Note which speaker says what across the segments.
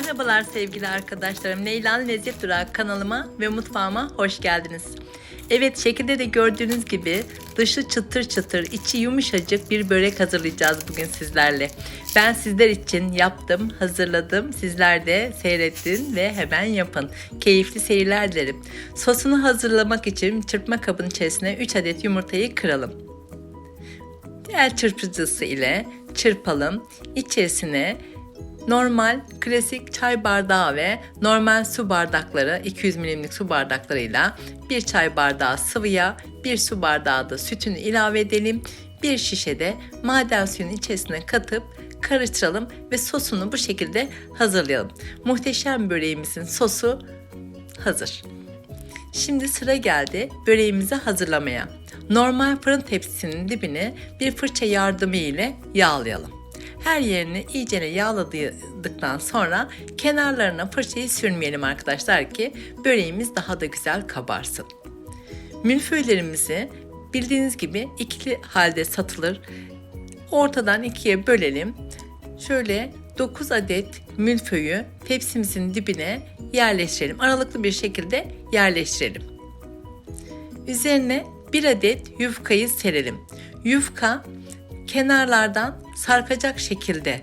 Speaker 1: Merhabalar sevgili arkadaşlarım. Leyla'nın Lezzet Durağı kanalıma ve mutfağıma hoş geldiniz. Evet şekilde de gördüğünüz gibi dışı çıtır çıtır, içi yumuşacık bir börek hazırlayacağız bugün sizlerle. Ben sizler için yaptım, hazırladım. Sizler de seyrettin ve hemen yapın. Keyifli seyirler dilerim. Sosunu hazırlamak için çırpma kabının içerisine 3 adet yumurtayı kıralım. El çırpıcısı ile çırpalım. İçerisine normal klasik çay bardağı ve normal su bardakları 200 milimlik su bardaklarıyla bir çay bardağı sıvı yağ, bir su bardağı da sütünü ilave edelim. Bir şişe de maden suyun içerisine katıp karıştıralım ve sosunu bu şekilde hazırlayalım. Muhteşem böreğimizin sosu hazır. Şimdi sıra geldi böreğimizi hazırlamaya. Normal fırın tepsisinin dibini bir fırça yardımı ile yağlayalım. Her yerini iyicene yağladıktan sonra kenarlarına fırçayı sürmeyelim arkadaşlar ki böreğimiz daha da güzel kabarsın. Milföylerimizi bildiğiniz gibi ikili halde satılır. Ortadan ikiye bölelim. Şöyle 9 adet milföyü tepsimizin dibine yerleştirelim. Aralıklı bir şekilde yerleştirelim. Üzerine bir adet yufkayı serelim. Yufka kenarlardan sarkacak şekilde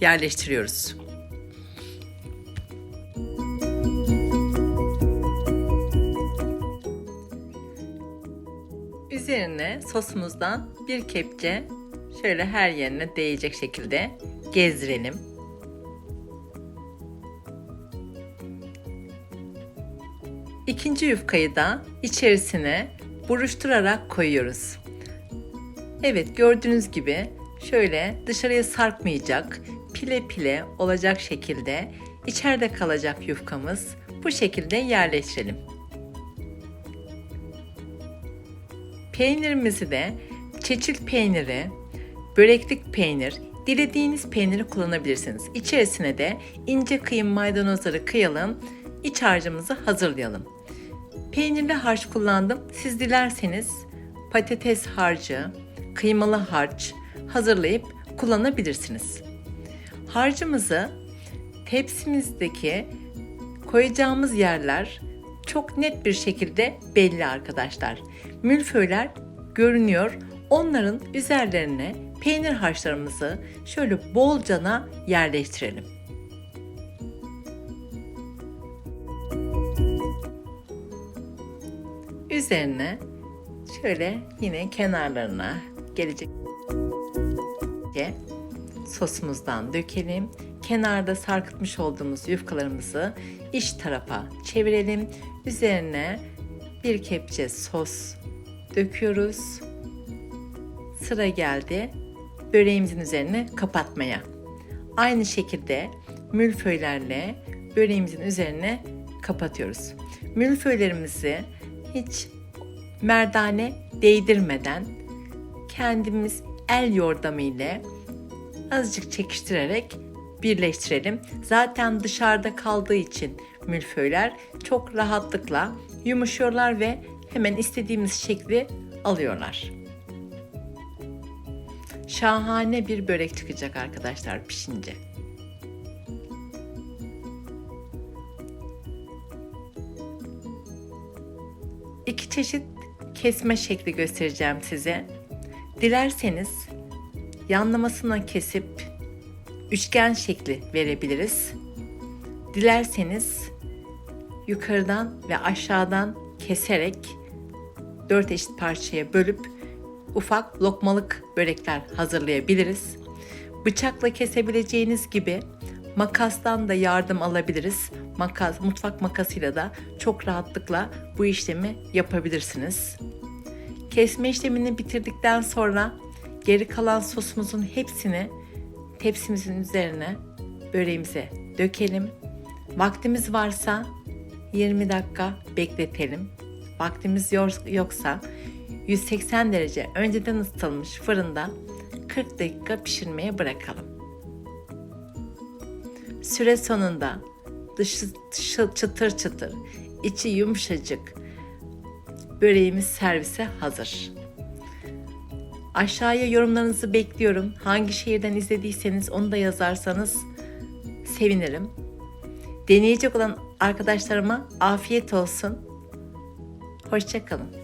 Speaker 1: yerleştiriyoruz. Üzerine sosumuzdan bir kepçe şöyle her yerine değecek şekilde gezdirelim. İkinci yufkayı da içerisine buruşturarak koyuyoruz. Evet gördüğünüz gibi şöyle dışarıya sarkmayacak, pile pile olacak şekilde içeride kalacak yufkamız bu şekilde yerleştirelim. Peynirimizi de çeçil peyniri, böreklik peynir, dilediğiniz peyniri kullanabilirsiniz. İçerisine de ince kıyım maydanozları kıyalım, iç harcımızı hazırlayalım. Peynirli harç kullandım. Siz dilerseniz patates harcı, kıymalı harç hazırlayıp kullanabilirsiniz. Harcımızı tepsimizdeki koyacağımız yerler çok net bir şekilde belli arkadaşlar. Mülföyler görünüyor. Onların üzerlerine peynir harçlarımızı şöyle bolcana yerleştirelim. Üzerine şöyle yine kenarlarına gelecek sosumuzdan dökelim. Kenarda sarkıtmış olduğumuz yufkalarımızı iç tarafa çevirelim. Üzerine bir kepçe sos döküyoruz. Sıra geldi böreğimizin üzerine kapatmaya. Aynı şekilde mülföylerle böreğimizin üzerine kapatıyoruz. Mülföylerimizi hiç merdane değdirmeden kendimiz el yordamıyla azıcık çekiştirerek birleştirelim. Zaten dışarıda kaldığı için mülföyler çok rahatlıkla yumuşuyorlar ve hemen istediğimiz şekli alıyorlar. Şahane bir börek çıkacak arkadaşlar pişince. İki çeşit kesme şekli göstereceğim size. Dilerseniz yanlamasına kesip üçgen şekli verebiliriz. Dilerseniz yukarıdan ve aşağıdan keserek dört eşit parçaya bölüp ufak lokmalık börekler hazırlayabiliriz. Bıçakla kesebileceğiniz gibi makastan da yardım alabiliriz. Makas, mutfak makasıyla da çok rahatlıkla bu işlemi yapabilirsiniz. Kesme işlemini bitirdikten sonra geri kalan sosumuzun hepsini tepsimizin üzerine böreğimize dökelim. Vaktimiz varsa 20 dakika bekletelim. Vaktimiz yoksa 180 derece önceden ısıtılmış fırında 40 dakika pişirmeye bırakalım. Süre sonunda dışı çıtır çıtır, içi yumuşacık böreğimiz servise hazır. Aşağıya yorumlarınızı bekliyorum. Hangi şehirden izlediyseniz onu da yazarsanız sevinirim. Deneyecek olan arkadaşlarıma afiyet olsun. Hoşçakalın.